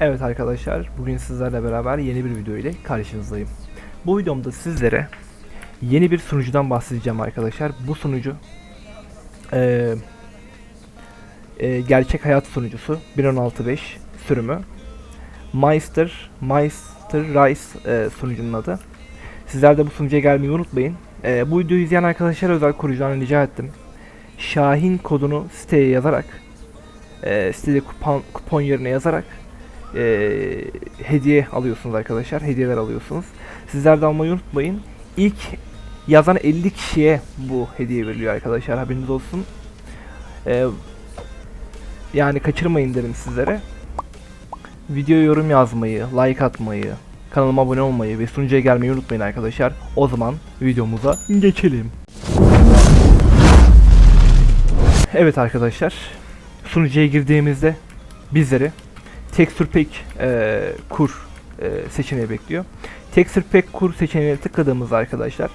Evet arkadaşlar, bugün sizlerle beraber yeni bir video ile karşınızdayım. Bu videomda sizlere yeni bir sunucudan bahsedeceğim arkadaşlar. Bu sunucu eee, eee, gerçek hayat sunucusu 1.16.5 sürümü. Meister, Meister Rice eee, sunucunun adı. Sizler de bu sunucuya gelmeyi unutmayın. Eee, bu videoyu izleyen arkadaşlar özel kurucudan rica ettim. Şahin kodunu siteye yazarak, eee sitede kupon, kupon yerine yazarak eee, hediye alıyorsunuz arkadaşlar. Hediyeler alıyorsunuz. Sizler de almayı unutmayın. İlk yazan 50 kişiye bu hediye veriliyor arkadaşlar. Haberiniz olsun. Eee, yani kaçırmayın derim sizlere. Videoya yorum yazmayı, like atmayı, kanalıma abone olmayı ve sunucuya gelmeyi unutmayın arkadaşlar. O zaman videomuza geçelim. Evet arkadaşlar. Sunucuya girdiğimizde bizleri Texture Pack e, kur e, seçeneği bekliyor. Texture Pack kur seçeneğine tıkladığımızda arkadaşlar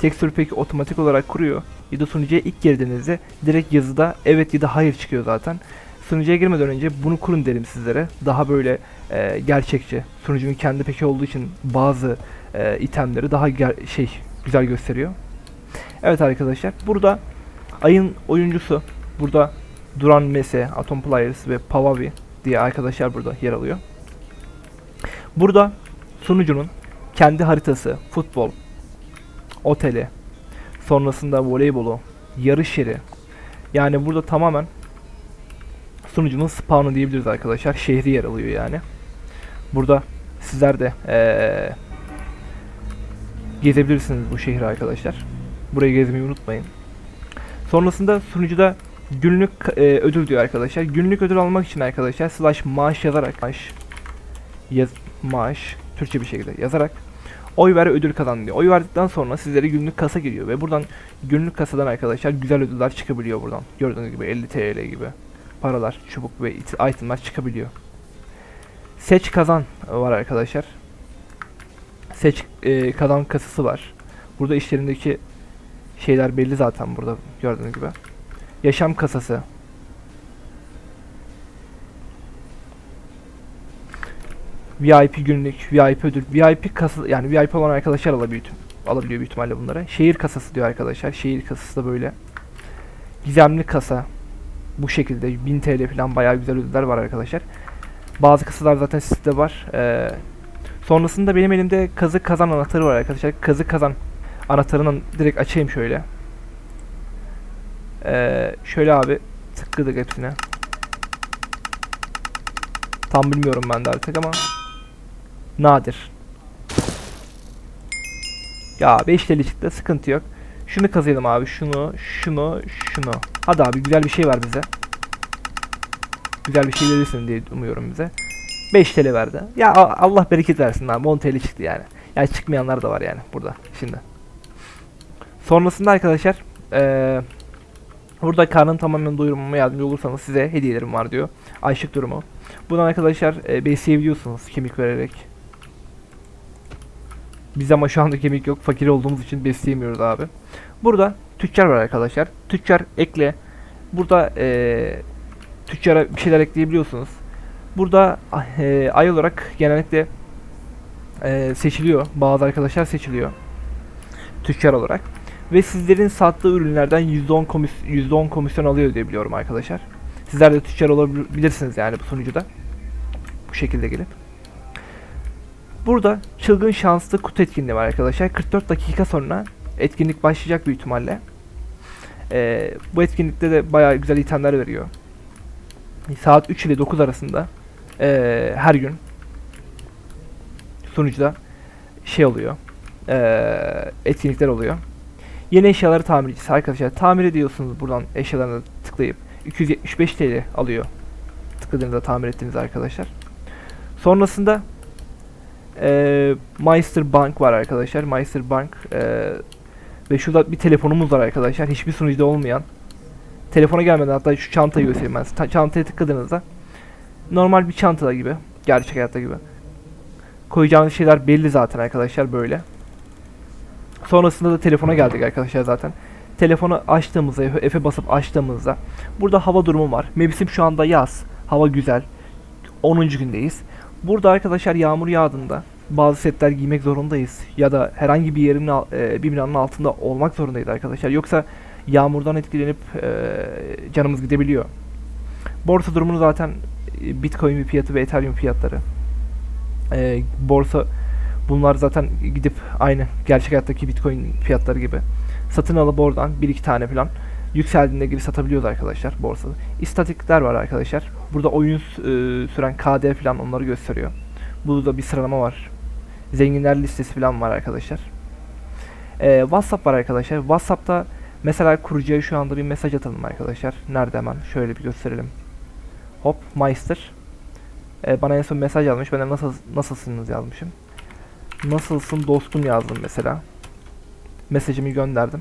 Texture Pack'i otomatik olarak kuruyor. Ya da sunucuya ilk girdiğinizde direkt yazıda evet ya da hayır çıkıyor zaten. Sunucuya girmeden önce bunu kurun derim sizlere. Daha böyle e, gerçekçi. Sunucunun kendi peki olduğu için bazı e, itemleri daha şey güzel gösteriyor. Evet arkadaşlar burada ayın oyuncusu burada Duran Mese, Atom Players ve Pavavi diye arkadaşlar burada yer alıyor. Burada sunucunun kendi haritası, futbol, oteli, sonrasında voleybolu, yarış yeri. Yani burada tamamen sunucunun spawn'ı diyebiliriz arkadaşlar. Şehri yer alıyor yani. Burada sizler de eee, gezebilirsiniz bu şehri arkadaşlar. Burayı gezmeyi unutmayın. Sonrasında sunucuda günlük e, ödül diyor arkadaşlar. Günlük ödül almak için arkadaşlar slash maaş yazarak maaş yaz, maaş Türkçe bir şekilde yazarak oy ver ödül kazan diyor. Oy verdikten sonra sizlere günlük kasa geliyor ve buradan günlük kasadan arkadaşlar güzel ödüller çıkabiliyor buradan. Gördüğünüz gibi 50 TL gibi paralar, çubuk ve it- itemler çıkabiliyor. Seç kazan var arkadaşlar. Seç e, kazan kasası var. Burada işlerindeki şeyler belli zaten burada gördüğünüz gibi. Yaşam kasası. VIP günlük, VIP ödül, VIP kasa yani VIP olan arkadaşlar alabiliyor, alabiliyor büyük ihtimalle bunları. Şehir kasası diyor arkadaşlar. Şehir kasası da böyle. Gizemli kasa. Bu şekilde 1000 TL falan bayağı güzel ödüller var arkadaşlar. Bazı kasalar zaten sitede var. Ee, sonrasında benim elimde kazı kazan anahtarı var arkadaşlar. Kazı kazan anahtarının direkt açayım şöyle. Ee, şöyle abi tıkladık hepsine. Tam bilmiyorum ben de artık ama nadir. Ya 5 TL çıktı sıkıntı yok. Şunu kazıyalım abi şunu şunu şunu. Hadi abi güzel bir şey var bize. Güzel bir şey verirsin diye umuyorum bize. 5 TL verdi. Ya Allah bereket versin abi 10 TL çıktı yani. Yani çıkmayanlar da var yani burada şimdi. Sonrasında arkadaşlar eee Burada karnın tamamen doyurmama yardımcı olursanız size hediyelerim var diyor. Ayşık durumu. Buradan arkadaşlar e, besleyebiliyorsunuz kemik vererek. Biz ama şu anda kemik yok. Fakir olduğumuz için besleyemiyoruz abi. Burada tüccar var arkadaşlar. Tüccar ekle. Burada e, tüccara bir şeyler ekleyebiliyorsunuz. Burada e, ay olarak genellikle e, seçiliyor. Bazı arkadaşlar seçiliyor. Tüccar olarak. Ve sizlerin sattığı ürünlerden %10 komis %10 komisyon alıyor diye biliyorum arkadaşlar. Sizler de tüccar olabilirsiniz yani bu sunucuda. Bu şekilde gelip. Burada çılgın şanslı kutu etkinliği var arkadaşlar. 44 dakika sonra etkinlik başlayacak büyük ihtimalle. Ee, bu etkinlikte de bayağı güzel itemler veriyor. Saat 3 ile 9 arasında ee, her gün sunucuda şey oluyor. ee, etkinlikler oluyor. Yeni eşyaları tamircisi arkadaşlar. Tamir ediyorsunuz buradan eşyalarına tıklayıp 275 TL alıyor. Tıkladığınızda tamir ettiğiniz arkadaşlar. Sonrasında eee Meister Bank var arkadaşlar. Meister Bank eee, ve şurada bir telefonumuz var arkadaşlar. Hiçbir sunucuda olmayan. Telefona gelmeden hatta şu çantayı göstereyim ben. size. Ta- çantaya tıkladığınızda normal bir çanta gibi. Gerçek hayatta gibi. Koyacağınız şeyler belli zaten arkadaşlar böyle. Sonrasında da telefona geldik arkadaşlar zaten. Telefonu açtığımızda, F'e basıp açtığımızda burada hava durumu var. Mevsim şu anda yaz. Hava güzel. 10. gündeyiz. Burada arkadaşlar yağmur yağdığında bazı setler giymek zorundayız. Ya da herhangi bir yerin e, bir binanın altında olmak zorundayız arkadaşlar. Yoksa yağmurdan etkilenip e, canımız gidebiliyor. Borsa durumunu zaten e, Bitcoin fiyatı ve Ethereum fiyatları. Borsa bunlar zaten gidip aynı gerçek hayattaki Bitcoin fiyatları gibi satın alıp oradan bir iki tane falan yükseldiğinde gibi satabiliyoruz arkadaşlar borsada. İstatikler var arkadaşlar. Burada oyun e, süren KD falan onları gösteriyor. Burada bir sıralama var. Zenginler listesi falan var arkadaşlar. E, WhatsApp var arkadaşlar. WhatsApp'ta mesela kurucuya şu anda bir mesaj atalım arkadaşlar. Nerede hemen? Şöyle bir gösterelim. Hop Meister. E, bana en son mesaj yazmış. Ben de nasıl nasılsınız yazmışım. Nasılsın dostum yazdım mesela. Mesajımı gönderdim.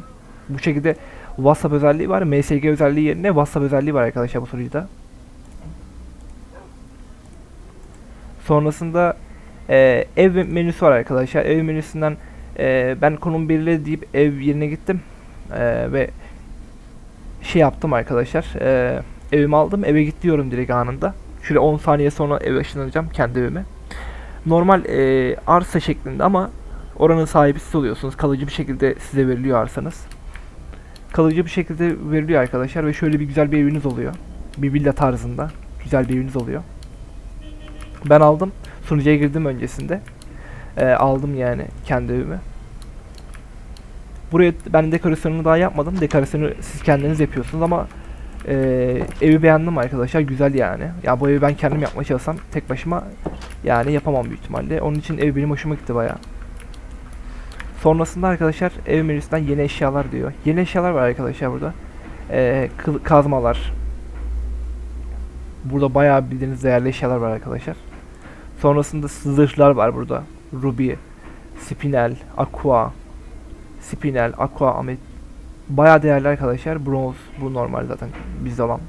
Bu şekilde WhatsApp özelliği var. MSG özelliği yerine WhatsApp özelliği var arkadaşlar bu sunucuda. Sonrasında e, ev menüsü var arkadaşlar. Ev menüsünden e, ben konum belirle deyip ev yerine gittim. E, ve şey yaptım arkadaşlar. E, evimi aldım. Eve git diyorum direkt anında. Şöyle 10 saniye sonra eve ışınlanacağım kendi evime. Normal e, arsa şeklinde ama oranın sahibi siz oluyorsunuz. Kalıcı bir şekilde size veriliyor arsanız. Kalıcı bir şekilde veriliyor arkadaşlar ve şöyle bir güzel bir eviniz oluyor. Bir villa tarzında güzel bir eviniz oluyor. Ben aldım. Sunucuya girdim öncesinde. E, aldım yani kendi evimi. Buraya ben dekorasyonunu daha yapmadım. Dekorasyonu siz kendiniz yapıyorsunuz ama e, evi beğendim arkadaşlar. Güzel yani. Ya bu evi ben kendim yapmaya çalışsam tek başıma yani yapamam büyük ihtimalle. Onun için ev benim hoşuma gitti bayağı. Sonrasında arkadaşlar ev menüsünden yeni eşyalar diyor. Yeni eşyalar var arkadaşlar burada. Ee, kazmalar. Burada bayağı bildiğiniz değerli eşyalar var arkadaşlar. Sonrasında zırhlar var burada. Ruby, Spinel, Aqua, Spinel, Aqua, Amet. Bayağı değerli arkadaşlar. Bronz, bu normal zaten bizde olan.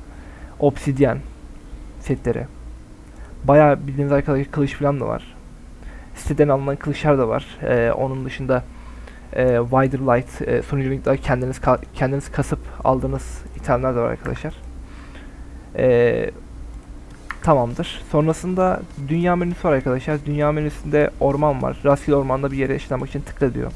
Obsidian setleri. Bayağı bildiğiniz arkadaşlar kılıç falan da var. Siteden alınan kılıçlar da var. Ee, onun dışında e, Wider Light e, sunucu linkler kendiniz ka- kendiniz kasıp aldığınız itemler de var arkadaşlar. E, tamamdır. Sonrasında dünya menüsü var arkadaşlar. Dünya menüsünde orman var. Rastgele ormanda bir yere ışınlamak için tıkla diyor.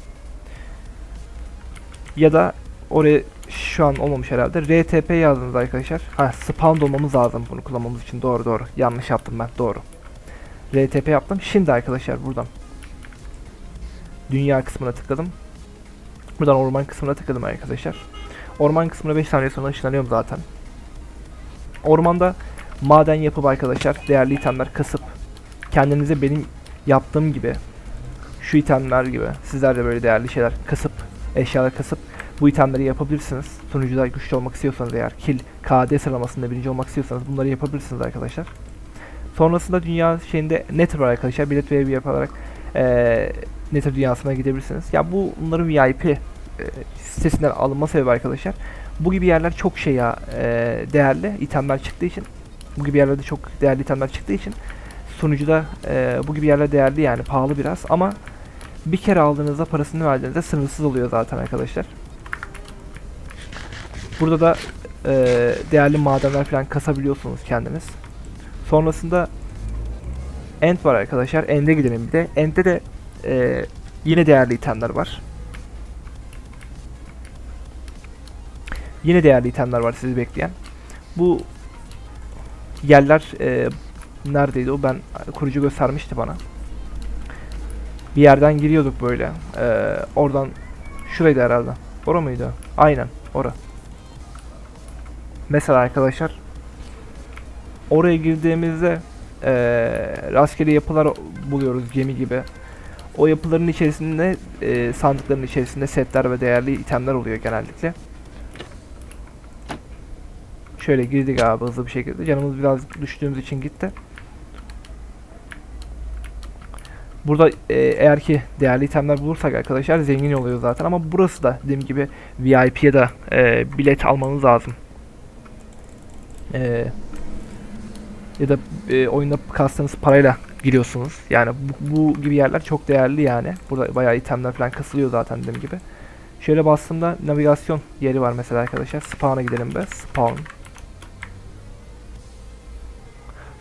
Ya da oraya şu an olmamış herhalde. RTP yazdınız arkadaşlar. Ha spawn olmamız lazım bunu kullanmamız için. Doğru doğru. Yanlış yaptım ben. Doğru. RTP yaptım. Şimdi arkadaşlar buradan dünya kısmına tıkladım. Buradan orman kısmına tıkladım arkadaşlar. Orman kısmına 5 saniye sonra ışınlanıyorum zaten. Ormanda maden yapıp arkadaşlar değerli itemler kasıp kendinize benim yaptığım gibi şu itemler gibi sizler de böyle değerli şeyler kasıp eşyalar kasıp bu itemleri yapabilirsiniz. Sunucuda güçlü olmak istiyorsanız eğer kill KD sıralamasında birinci olmak istiyorsanız bunları yapabilirsiniz arkadaşlar. Sonrasında dünya şeyinde Nether var arkadaşlar. Bilet ve ev yaparak eee Nether dünyasına gidebilirsiniz. Ya bu bunların VIP e, sitesinden alınma sebebi arkadaşlar. Bu gibi yerler çok şey ya e, değerli itemler çıktığı için bu gibi yerlerde çok değerli itemler çıktığı için sunucuda e, bu gibi yerler değerli yani pahalı biraz ama bir kere aldığınızda parasını verdiğinizde sınırsız oluyor zaten arkadaşlar. Burada da e, değerli madenler falan kasabiliyorsunuz kendiniz. Sonrasında End var arkadaşlar. End'e gidelim bir de. End'de de e, yine değerli itemler var. Yine değerli itemler var sizi bekleyen. Bu yerler e, neredeydi o? Ben kurucu göstermişti bana. Bir yerden giriyorduk böyle. E, oradan şuraydı herhalde. Ora mıydı? Aynen. Ora. Mesela arkadaşlar oraya girdiğimizde e, rastgele yapılar buluyoruz gemi gibi. O yapıların içerisinde e, sandıkların içerisinde setler ve değerli itemler oluyor genellikle. Şöyle girdik abi hızlı bir şekilde. Canımız biraz düştüğümüz için gitti. Burada e, eğer ki değerli itemler bulursak arkadaşlar zengin oluyor zaten ama burası da dediğim gibi VIP'ye de e, bilet almanız lazım. E, ya da e, oyunda kastığınız parayla giriyorsunuz. Yani bu, bu gibi yerler çok değerli yani. Burada bayağı itemler falan kasılıyor zaten dediğim gibi. Şöyle bastığımda navigasyon yeri var mesela arkadaşlar. Spawn'a gidelim be. Spawn.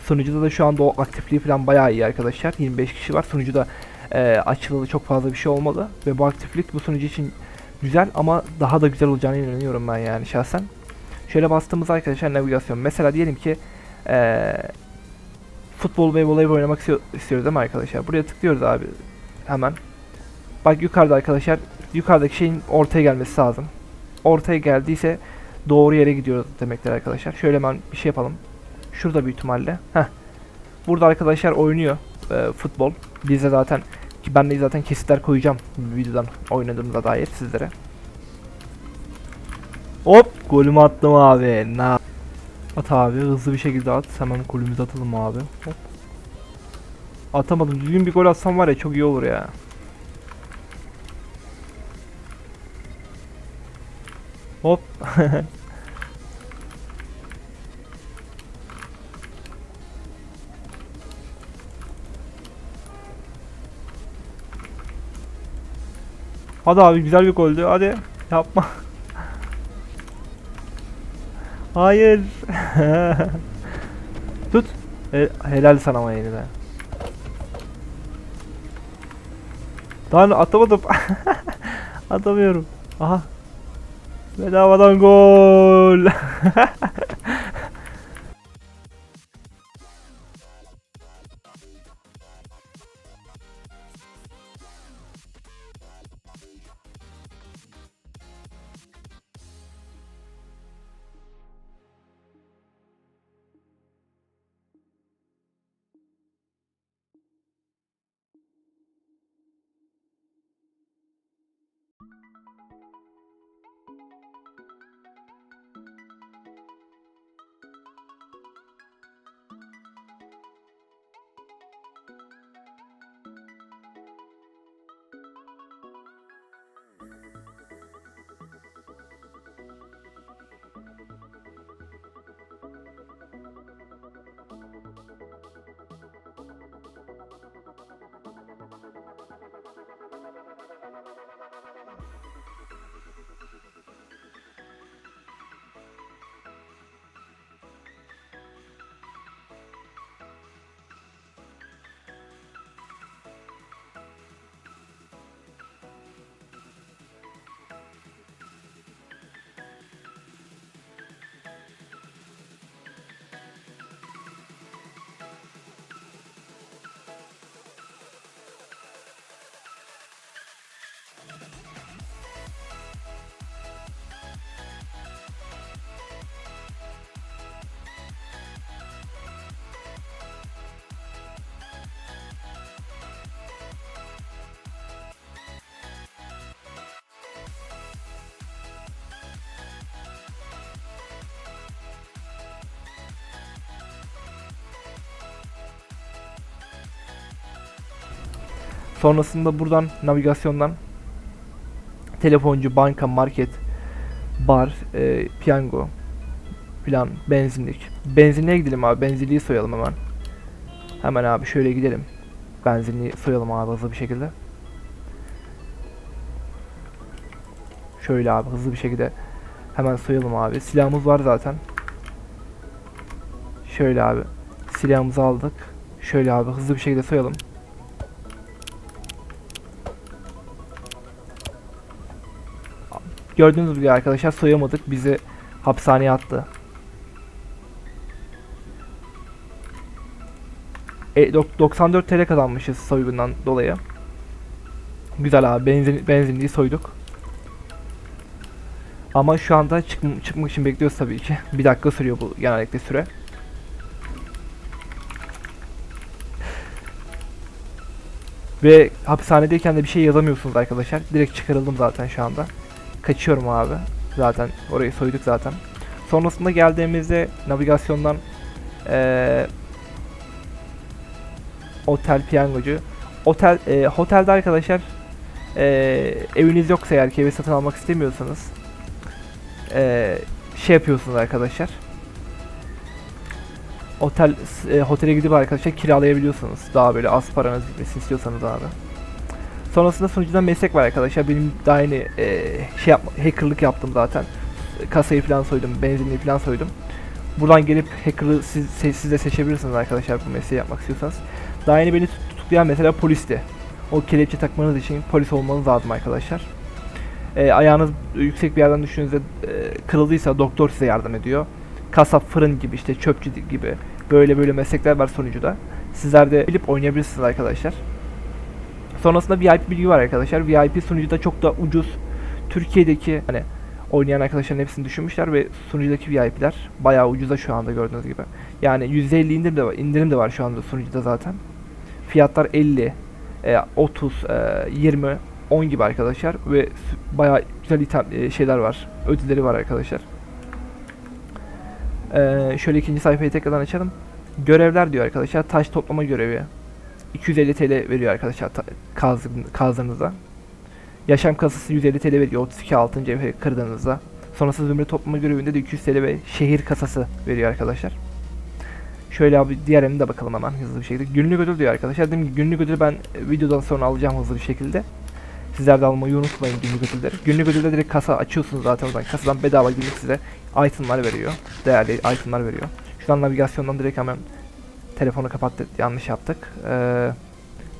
Sunucuda da şu anda o aktifliği falan bayağı iyi arkadaşlar. 25 kişi var. Sunucuda e, açılalı çok fazla bir şey olmadı. Ve bu aktiflik bu sunucu için güzel ama daha da güzel olacağına inanıyorum ben yani şahsen. Şöyle bastığımız arkadaşlar navigasyon. Mesela diyelim ki e, futbol ve voleybol oynamak istiyor- istiyoruz değil mi arkadaşlar? Buraya tıklıyoruz abi hemen. Bak yukarıda arkadaşlar yukarıdaki şeyin ortaya gelmesi lazım. Ortaya geldiyse doğru yere gidiyoruz demektir arkadaşlar. Şöyle hemen bir şey yapalım. Şurada büyük ihtimalle. Heh. Burada arkadaşlar oynuyor e, futbol. Biz de zaten ki ben de zaten kesitler koyacağım videodan oynadığımıza dair sizlere. Hop golümü attım abi. Na At abi hızlı bir şekilde at. Hemen golümüzü atalım abi. Hop. Atamadım. Düzgün bir gol atsam var ya çok iyi olur ya. Hop. Hadi abi güzel bir goldü. Hadi yapma. Hayır. Tut. E, helal sana ama yeniden. Daha atamadım. Atamıyorum. Aha. Bedavadan gol. Sonrasında buradan navigasyondan telefoncu, banka, market, bar, e, piyango filan benzinlik. Benzinliğe gidelim abi. Benzinliği soyalım hemen. Hemen abi şöyle gidelim. Benzinliği soyalım abi hızlı bir şekilde. Şöyle abi hızlı bir şekilde hemen soyalım abi. Silahımız var zaten. Şöyle abi. Silahımızı aldık. Şöyle abi hızlı bir şekilde soyalım. Gördüğünüz gibi arkadaşlar soyamadık. Bizi hapishaneye attı. E, dok- 94 TL kazanmışız soygundan dolayı. Güzel abi benzin, benzinliği soyduk. Ama şu anda çıkm- çıkmak için bekliyoruz tabii ki. Bir dakika sürüyor bu genellikle süre. Ve hapishanedeyken de bir şey yazamıyorsunuz arkadaşlar. Direkt çıkarıldım zaten şu anda. Kaçıyorum abi. Zaten orayı soyduk zaten. Sonrasında geldiğimizde navigasyondan eee otel piyangocu. Otel eee, otelde arkadaşlar eee, eviniz yoksa eğer ki evi satın almak istemiyorsanız eee, şey yapıyorsunuz arkadaşlar. Otel eee, otele gidip arkadaşlar kiralayabiliyorsunuz. Daha böyle az paranız gitmesini istiyorsanız abi. Sonrasında sunucudan meslek var arkadaşlar. Benim daha yeni eee, şey yapma, hackerlık yaptım zaten. Kasayı falan soydum, benzinliği falan soydum. Buradan gelip hacker'ı siz, se- siz de seçebilirsiniz arkadaşlar bu mesleği yapmak istiyorsanız. Daha yeni beni tut- tutuklayan mesela polisti. O kelepçe takmanız için polis olmanız lazım arkadaşlar. Ee, ayağınız yüksek bir yerden düştüğünüzde e, kırıldıysa doktor size yardım ediyor. Kasap, fırın gibi işte çöpçü gibi böyle böyle meslekler var sonucuda. Sizler de bilip oynayabilirsiniz arkadaşlar. Sonrasında VIP bilgi var arkadaşlar. VIP sunucuda çok da ucuz. Türkiye'deki hani oynayan arkadaşların hepsini düşünmüşler ve sunucudaki VIP'ler bayağı ucuza şu anda gördüğünüz gibi. Yani %50 indirim de var, indirim de var şu anda sunucuda zaten. Fiyatlar 50, e, 30, e, 20, 10 gibi arkadaşlar ve bayağı güzel item, e, şeyler var. Ödülleri var arkadaşlar. E, şöyle ikinci sayfayı tekrardan açalım. Görevler diyor arkadaşlar. Taş toplama görevi. 250 TL veriyor arkadaşlar kaz, kazdığınızda. Yaşam kasası 150 TL veriyor 32 altın cevheri kırdığınızda. Sonrasında zümrüt toplama görevinde de 200 TL ve şehir kasası veriyor arkadaşlar. Şöyle abi diğerine de bakalım hemen hızlı bir şekilde. Günlük ödül diyor arkadaşlar. Dedim ki günlük ödülü ben videodan sonra alacağım hızlı bir şekilde. Sizler de almayı unutmayın günlük ödülleri. Günlük ödülde direkt kasa açıyorsunuz zaten oradan. Kasadan bedava günlük size itemlar veriyor. Değerli itemlar veriyor. Şuradan navigasyondan direkt hemen telefonu kapattık. Yanlış yaptık. Ee,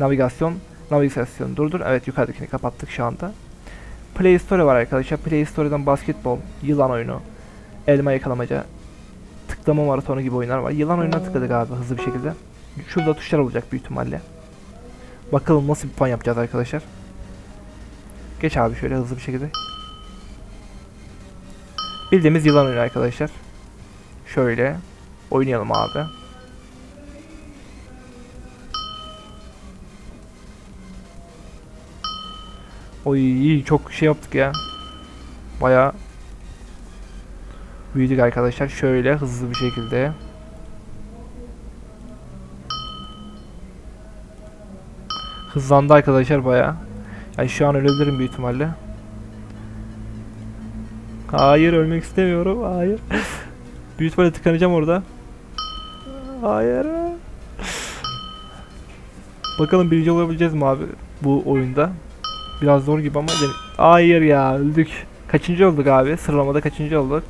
navigasyon navigasyon durdur. Evet yukarıdakini kapattık şu anda. Play Store var arkadaşlar. Play Store'dan basketbol, yılan oyunu, elma yakalamaca, tıklama maratonu gibi oyunlar var. Yılan oyununa tıkladık abi hızlı bir şekilde. Şurada tuşlar olacak büyük ihtimalle. Bakalım nasıl bir puan yapacağız arkadaşlar. Geç abi şöyle hızlı bir şekilde. Bildiğimiz yılan oyunu arkadaşlar. Şöyle oynayalım abi. Oy iyi çok şey yaptık ya. Baya büyüdük arkadaşlar. Şöyle hızlı bir şekilde. Hızlandı arkadaşlar baya. Yani şu an ölebilirim büyük ihtimalle. Hayır ölmek istemiyorum. Hayır. büyük ihtimalle tıkanacağım orada. Hayır. Bakalım birinci olabileceğiz mi abi bu oyunda? Biraz zor gibi ama Hayır ya öldük. Kaçıncı olduk abi? Sıralamada kaçıncı olduk?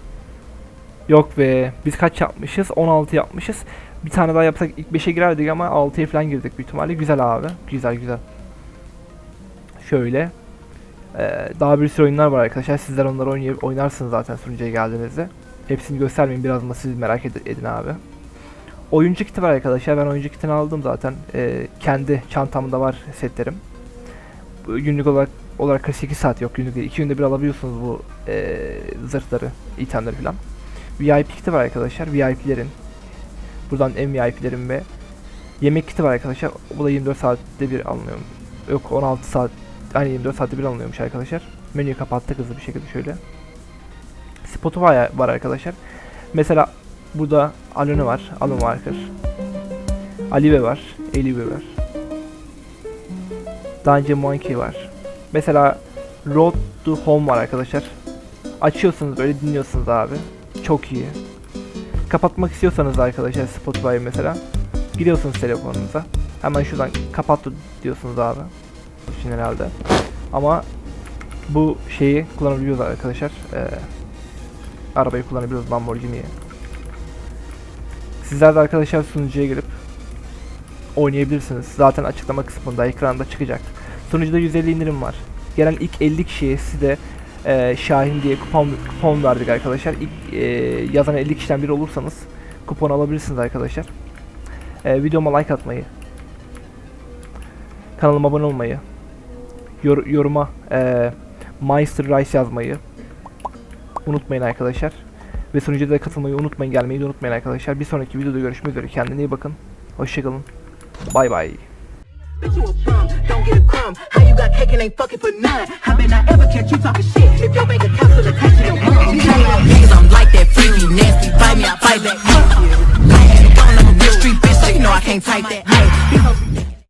Yok be. Biz kaç yapmışız? 16 yapmışız. Bir tane daha yapsak ilk 5'e girerdik ama 6'ya falan girdik büyük ihtimalle. Güzel abi. Güzel güzel. Şöyle. Ee, daha bir sürü oyunlar var arkadaşlar. Sizler onları oynay oynarsınız zaten sunucuya geldiğinizde. Hepsini göstermeyin. Biraz da siz merak ed- edin abi. Oyuncu kiti var arkadaşlar. Ben oyuncu kitini aldım zaten. Ee, kendi çantamda var setlerim günlük olarak olarak 48 saat yok günlük değil. 2 günde bir alabiliyorsunuz bu eee zırhları, itemleri falan. VIP kiti var arkadaşlar. VIP'lerin buradan en VIP'lerin ve yemek kiti var arkadaşlar. Bu da 24 saatte bir alınıyor. Yok 16 saat yani 24 saatte bir alınıyormuş arkadaşlar. Menüyü kapattık hızlı bir şekilde şöyle. Spotify var arkadaşlar. Mesela burada Alone var. Alone Marker. Alive var. Elive var. Dungeon Monkey var. Mesela Road to Home var arkadaşlar. Açıyorsunuz böyle dinliyorsunuz abi. Çok iyi. Kapatmak istiyorsanız arkadaşlar Spotify mesela giriyorsunuz telefonunuza. Hemen şuradan kapat diyorsunuz abi. Için herhalde. Ama bu şeyi kullanabiliyoruz arkadaşlar. Ee, arabayı kullanabiliyoruz Lamborghini'yi. Sizler de arkadaşlar sunucuya girip oynayabilirsiniz. Zaten açıklama kısmında ekranda çıkacak. Sunucuda 150 indirim var. Gelen ilk 50 kişiye size e, Şahin diye kupon, kupon verdik arkadaşlar. İlk e, yazan 50 kişiden biri olursanız kupon alabilirsiniz arkadaşlar. E, videoma like atmayı, kanalıma abone olmayı, yor, yoruma e, Meister Rice yazmayı unutmayın arkadaşlar. Ve sunucuya da katılmayı unutmayın, gelmeyi de unutmayın arkadaşlar. Bir sonraki videoda görüşmek üzere. Kendine iyi bakın. Hoşçakalın. Bay bay. Bet you a bum, don't get a crumb. How you got cake and ain't fucking for none? How been I ever catch you talking shit? If your bank account still attached to your mom. Niggas, I'm like that freaky, nasty. Fight me, I fight back. I had it on, I'm a real street bitch, so you know I can't type that.